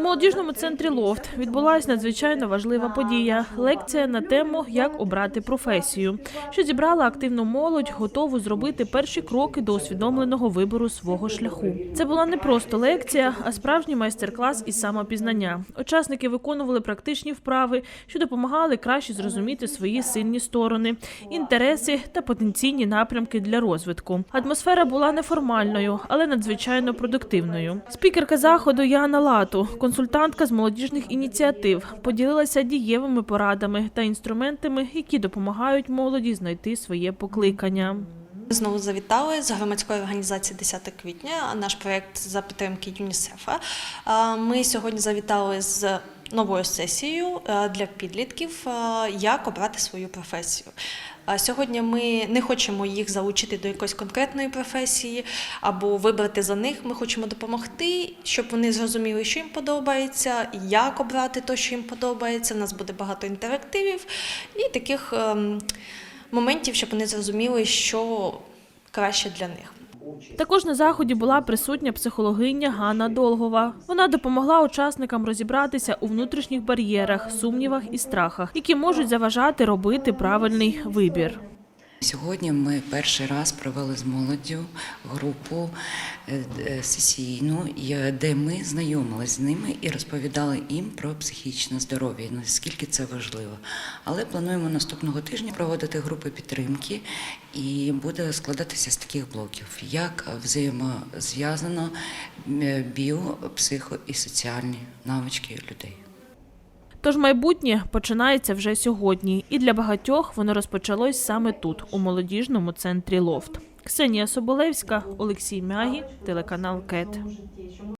У молодіжному центрі Лофт відбулася надзвичайно важлива подія лекція на тему як обрати професію, що зібрала активну молодь, готову зробити перші кроки до усвідомленого вибору свого шляху. Це була не просто лекція, а справжній майстер-клас із самопізнання. Учасники виконували практичні вправи, що допомагали краще зрозуміти свої сильні сторони, інтереси та потенційні напрямки для розвитку. Атмосфера була неформальною, але надзвичайно продуктивною. Спікерка заходу Яна Лату, консультантка з молодіжних ініціатив, поділилася дієвими порадами та інструментами, які допомагають молоді знайти своє покликання. Ми Знову завітали з громадської організації 10 квітня, наш проєкт за підтримки ЮНІСЕФа. Ми сьогодні завітали з новою сесією е, для підлітків, е, як обрати свою професію. Сьогодні ми не хочемо їх залучити до якоїсь конкретної професії або вибрати за них. Ми хочемо допомогти, щоб вони зрозуміли, що їм подобається, як обрати те, що їм подобається. У нас буде багато інтерактивів і таких ем, моментів, щоб вони зрозуміли, що краще для них. Також на заході була присутня психологиня Ганна Долгова. Вона допомогла учасникам розібратися у внутрішніх бар'єрах, сумнівах і страхах, які можуть заважати робити правильний вибір. Сьогодні ми перший раз провели з молоддю групу е, е, сесійну, де ми знайомилися з ними і розповідали їм про психічне здоров'я, наскільки це важливо. Але плануємо наступного тижня проводити групи підтримки, і буде складатися з таких блоків, як взаємозв'язано е, біо, психо і соціальні навички людей. Тож майбутнє починається вже сьогодні, і для багатьох воно розпочалось саме тут, у молодіжному центрі Лофт. Ксенія Соболевська, Олексій Мягі, телеканал КЕТ.